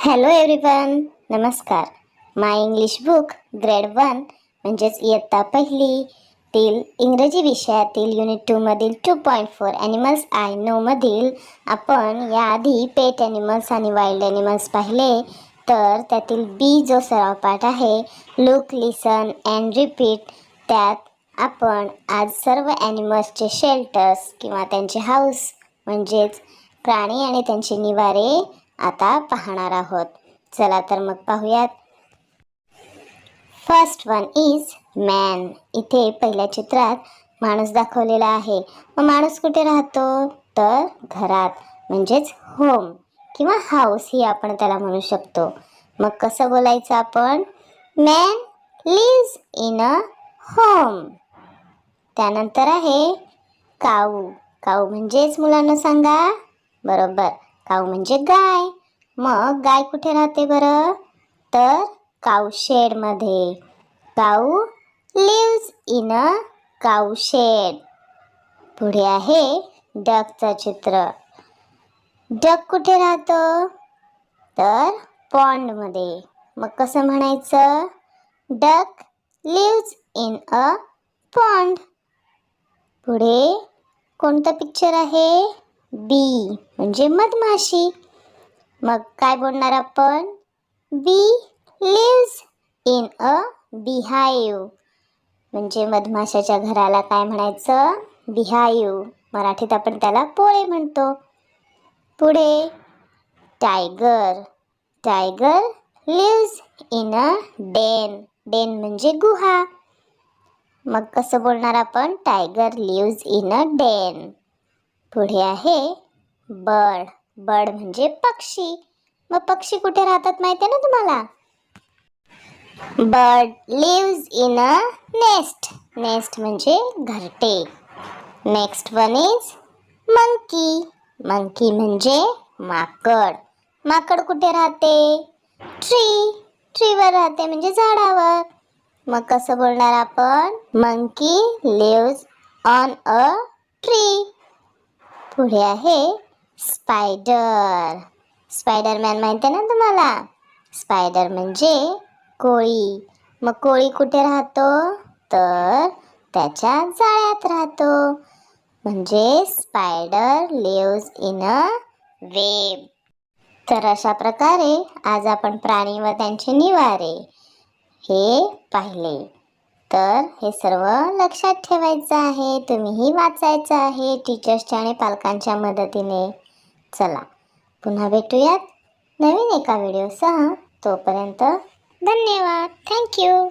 Hello everyone नमस्कार my English book grade one म्हणजेच इयत्ता पहिली तील इंग्रजी विषयातील unit टूमधील two point four animals I नोमधील आपण याआधी पेट ॲनिमल्स आणि वाईल्ड ॲनिमल्स पाहिले. तर त्यातील बी जो सराव पाठ आहे लुक लिसन अँड रिपीट त्यात आपण आज सर्व ॲनिमल्सचे शेल्टर्स किंवा त्यांचे हाऊस म्हणजेच प्राणी आणि त्यांचे निवारे आता पाहणार आहोत. चला तर मग पाहूयात. फर्स्ट वन इज मॅन इथे पहिल्या चित्रात माणूस दाखवलेला आहे. मग माणूस कुठे राहतो? तर घरात. म्हणजेच होम किंवा हाऊस ही आपण त्याला म्हणू शकतो. मग कसं बोलायचं आपण? Man lives in a home त्यानंतर आहे काऊ. काऊ म्हणजेच मुलांना सांगा. बरोबर. काऊ म्हणजे गाय. मग गाय कुठे राहते बरं? तर cow शेडमध्ये. Cow lives in a cow shed. पुढे आहे डकचं चित्र. डक कुठे राहतं? तर पॉन्डमध्ये. मग कसं म्हणायचं? Duck lives in a pond. पुढे कोणतं पिक्चर आहे? बी म्हणजे मधमाशी. मग काय बोलणार आपण? बी लिव्ज इन अ बिहाईव म्हणजे मधमाशाच्या घराला काय म्हणायचं? बिहाईव मराठीत आपण त्याला पोळे म्हणतो. पुढे tiger. Tiger lives in a den. Den म्हणजे गुहा. मग कसं बोलणार आपण? Tiger lives in a den. पुढे आहे बर्ड बर्ड म्हणजे पक्षी. मग पक्षी कुठे राहतात माहिती आहे ना तुम्हाला? Bird lives in a nest nest म्हणजे घरटे. Next one is monkey monkey म्हणजे माकड. माकड कुठे राहते? ट्री ट्रीवर राहते म्हणजे झाडावर. मग कसं बोलणार आपण? Monkey lives on a tree पुढे आहे स्पायडर. स्पायडरमॅन माहिती आहे ना तुम्हाला? स्पायडर म्हणजे कोळी. मग कोळी कुठे राहतो? तर त्याच्या जाळ्यात राहतो. म्हणजे spider lives in a web. तर अशा प्रकारे आज आपण प्राणी व त्यांचे निवारे हे पाहिले. तर हे सर्व लक्षात ठेवायचं आहे. तुम्हीही वाचायचं आहे टीचर्सच्या आणि पालकांच्या मदतीने. चला पुन्हा भेटूयात नवीन एका व्हिडिओसह तोपर्यंत धन्यवाद. थँक्यू